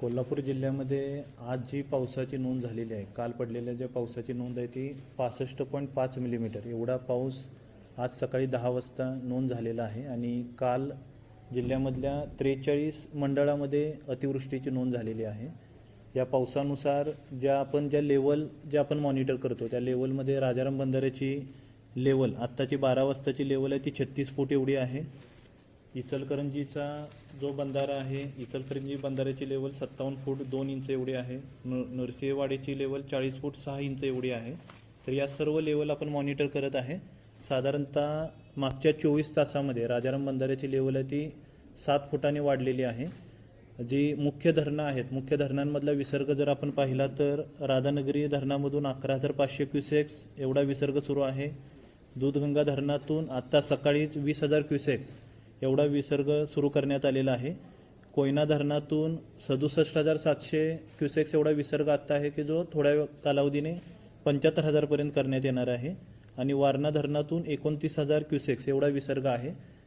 कोल्हापूर जिल्ह्यामध्ये आज जी पावसाची नोंद झालेली आहे काल पडलेल्या ज्या पावसाची नोंद आहे ती पासष्ट पॉईंट पाच मिलीमीटर. एवढा पाऊस आज सकाळी दहा वाजता नोंद झालेला आहे आणि काल जिल्ह्यामधल्या त्रेचाळीस मंडळामध्ये अतिवृष्टीची नोंद झालेली आहे. या पावसानुसार ज्या आपण ज्या लेवल ज्या आपण मॉनिटर करतो त्या लेवलमध्ये राजाराम बंधाऱ्याची लेवल आत्ताची बारा वाजताची लेवल आहे ती छत्तीस फूट एवढी आहे. इचलकरंजीचा जो बंधारा आहे इचलकरंजी बंधाऱ्याची लेवल सत्तावन्न फूट दोन इंच एवढी आहे. न नरसिंहवाडीची लेवल चाळीस फूट सहा इंच एवढी आहे. तर या सर्व लेवल आपण मॉनिटर करत आहे. साधारणतः मागच्या चोवीस तासामध्ये राजाराम बंधाऱ्याची लेवल आहे ती सात फुटाने वाढलेली आहे. जी मुख्य धरणं आहेत मुख्य धरणांमधला विसर्ग जर आपण पाहिला तर राधानगरी धरणामधून अकरा हजार पाचशे क्युसेक्स एवढा विसर्ग सुरू आहे. दूधगंगा धरणातून आत्ता सकाळीच वीस हजार क्युसेक्स एवढा विसर्ग सुरू करण्यात आलेला आहे. कोयना धरणातून सदुसष्ट हजार सातशे क्युसेक्स एवढा विसर्ग आत्ता आहे की जो थोड्या कालावधीने पंच्याहत्तर हजारपर्यंत करण्यात येणार आहे. आणि वारणा धरणातून एकोणतीस हजार क्युसेक्स एवढा विसर्ग आहे.